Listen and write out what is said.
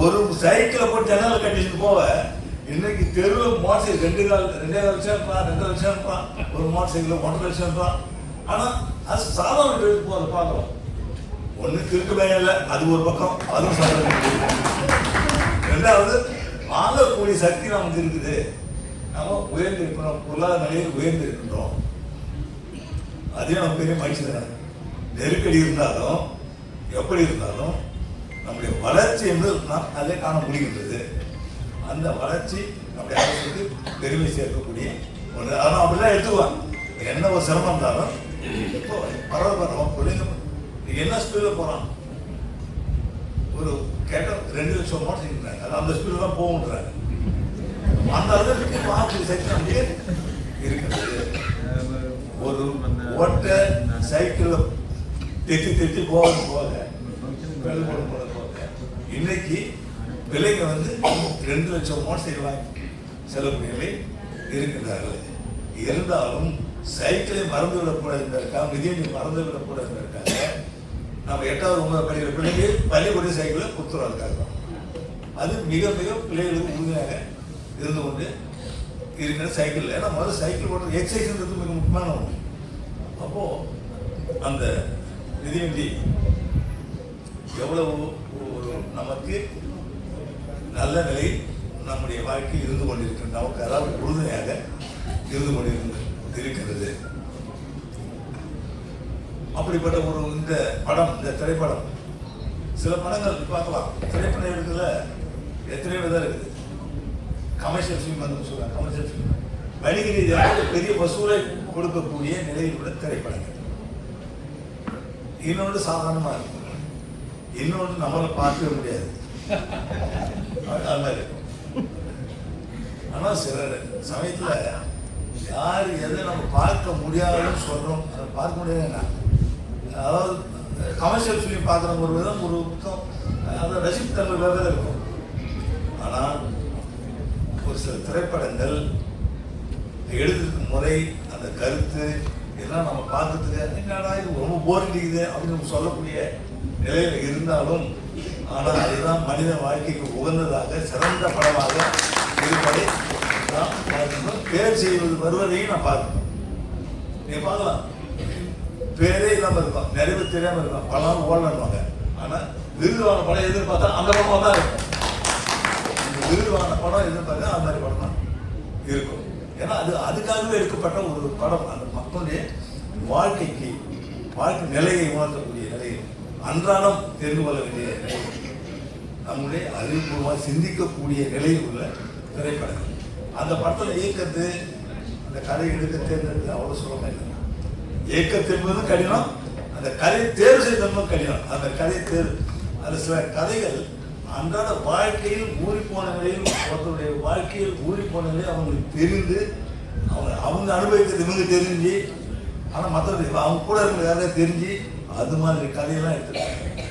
ஒரு சைக்கிளை போட்டு ஜன்னல் கட்டிட்டு போவ இன்னைக்கு தெருவில் மோட்டர் சைக்கிள் ரெண்டு கால் ரெண்டே கால் லட்சம் ரெண்டு லட்சம் ஒரு மோட்டர் சைக்கிள் ஒன்றரை லட்சம் ஆனா அது சாதாரண எடுத்து போகிறத பார்க்கலாம் ஒன்று கிறுக்கு பயம் இல்லை அது ஒரு பக்கம் அதுவும் சாதாரண ரெண்டாவது வாங்கக்கூடிய சக்தி நமக்கு இருக்குது. நம்ம உயர்ந்து இருக்கிறோம் பொருளாதார நிலையில் உயர்ந்து இருக்கின்றோம் அதையும் நம்ம பெரிய மகிழ்ச்சி தான். நெருக்கடி இருந்தாலும் எப்படி இருந்தாலும் நம்முடைய வளர்ச்சி என்று நாம் அதிலே காண முடிகின்றது. அந்த வளர்ச்சி நம்முடைய அரசுக்கு பெருமை சேர்க்கக்கூடிய ஒன்று. ஆனால் அப்படிலாம் எடுத்துக்குவாங்க. என்ன ஒரு சிரமம் இருந்தாலும் இப்போ பரவாயில்ல பிள்ளைங்க நீ என்ன ஸ்பீடில் போகிறான் ஒரு கேட்ட ரெண்டு லட்சம் மோட்டர் இருக்கிறாங்க அது அந்த ஸ்பீடில் தான் போகுன்றாங்க அந்த அளவுக்கு வாக்கு சக்தி அப்படியே இருக்கிறது. ஒரு ஓட்ட சைக்கிள் தெத்தி தெத்தி போக போக இன்னைக்கு விலைங்க வந்து ரெண்டு லட்சம் மோட்டர் செலவு நிலை இருக்கின்றார்கள். இருந்தாலும் சைக்கிளை மறந்து விடக்கூடாது என்பதற்காக மிதியை மறந்து விடக்கூடாது நம்ம எட்டாவது ஒன்பது படிக்கிற பிள்ளைங்க பள்ளிக்கூட சைக்கிளை கொடுத்துருவாங்க அது மிக மிக பிள்ளைகளுக்கு உறுதியாக இருந்து கொண்டு இருக்கிற சைக்கிள். ஏன்னா முதல்ல சைக்கிள் ஓட்டுறது எக்ஸசைஸ்ன்றது மிக முக்கியமான ஒன்று அப்போது அந்த மிதிவண்டி எவ்வளவு ஒரு நமக்கு நல்ல நிலையில் நம்முடைய வாழ்க்கை இருந்து கொண்டிருக்கிற நமக்கு அதாவது உறுதுணையாக இருந்து கொண்டிருந்து இருக்கிறது அப்படிப்பட்ட ஒரு இந்த படம் இந்த திரைப்படம் சில படங்கள் பார்க்கலாம். திரைப்படம் எடுக்கிறதுல எத்தனையோ விதம் இருக்குது. கமர்ஷியல் ஃபிலிம் வந்து சொல்லுவாங்க கமர்ஷியல் ஃபிலிம் வணிக ரீதியாக பெரிய வசூலை கொடுக்கக்கூடிய நிலையில் உள்ள திரைப்படங்கள். இன்னொன்று சாதாரணமாக இருக்கும். இன்னொன்று நம்மளை பார்க்கவே முடியாது. அது மாதிரி இருக்கும். ஆனால் சில சமயத்தில் யார் எதை நம்ம பார்க்க முடியாதுன்னு சொல்கிறோம் அதை பார்க்க முடியாதுன்னா அதாவது கமர்ஷியல் ஃபிலிம் பார்க்குற ஒரு விதம் ஒரு பக்கம் அதை ரசித்தன்மை வேறு இருக்கும். ஆனால் ஒரு சில திரைப்படங்கள் எழுதுறதுக்கு முறை அந்த கருத்து இதெல்லாம் நம்ம பார்க்கறதுக்கு என்னடா இது ரொம்ப போர் அடிக்குது அப்படின்னு நம்ம சொல்லக்கூடிய நிலையில் இருந்தாலும் ஆனால் அதுதான் மனித வாழ்க்கைக்கு உகந்ததாக சிறந்த படமாக இருப்பதை நாம் பார்க்கணும் பேர் செய்வது வருவதையும் நான் பார்க்கணும் நீ பார்க்கலாம். பேரே இல்லாமல் இருப்பான். நிறைவு தெரியாமல் தெரியாமல் இருக்கும் படம் ஓடணுவாங்க ஆனால் விருதுவான படம் எதிர்பார்த்தா அந்த படமாக தான் இருக்கும். இந்த விருதுவான படம் எதிர்பார்த்தா அந்த மாதிரி படம் தான் இருக்கும். ஏன்னா அது அதுக்காகவே எடுக்கப்பட்ட ஒரு படம். அந்த மக்களுடைய வாழ்க்கைக்கு வாழ்க்கை நிலையை உணர்த்தக்கூடிய நிலையை அன்றாடம் தெரிந்து கொள்ள வேண்டிய நிலை. நம்முடைய அறிவுபூர்வமாக சிந்திக்கக்கூடிய நிலையில் உள்ள திரைப்படங்கள். அந்த படத்தில் இயக்கத்து அந்த கதை எடுக்க தேர்ந்தெடுத்து அவ்வளோ சுலபம் இல்லை. இயக்கத்து கடினம் அந்த கதையை தேர்வு செய்ததும் கடினம். அந்த கதை தேர்வு. அது சில கதைகள் அன்றாட வாழ்க்கையில் ஊறி போன நிலையில் ஒருத்தருடைய வாழ்க்கையில் ஊறி போன நிலையில் அவங்களுக்கு தெரிந்து அவங்க அவங்க அனுபவிக்கிறது இவங்க தெரிஞ்சு ஆனால் மற்றது அவங்க கூட இருக்கிற யாரையும் தெரிஞ்சு அது மாதிரி கதையெல்லாம் எடுத்துருக்காங்க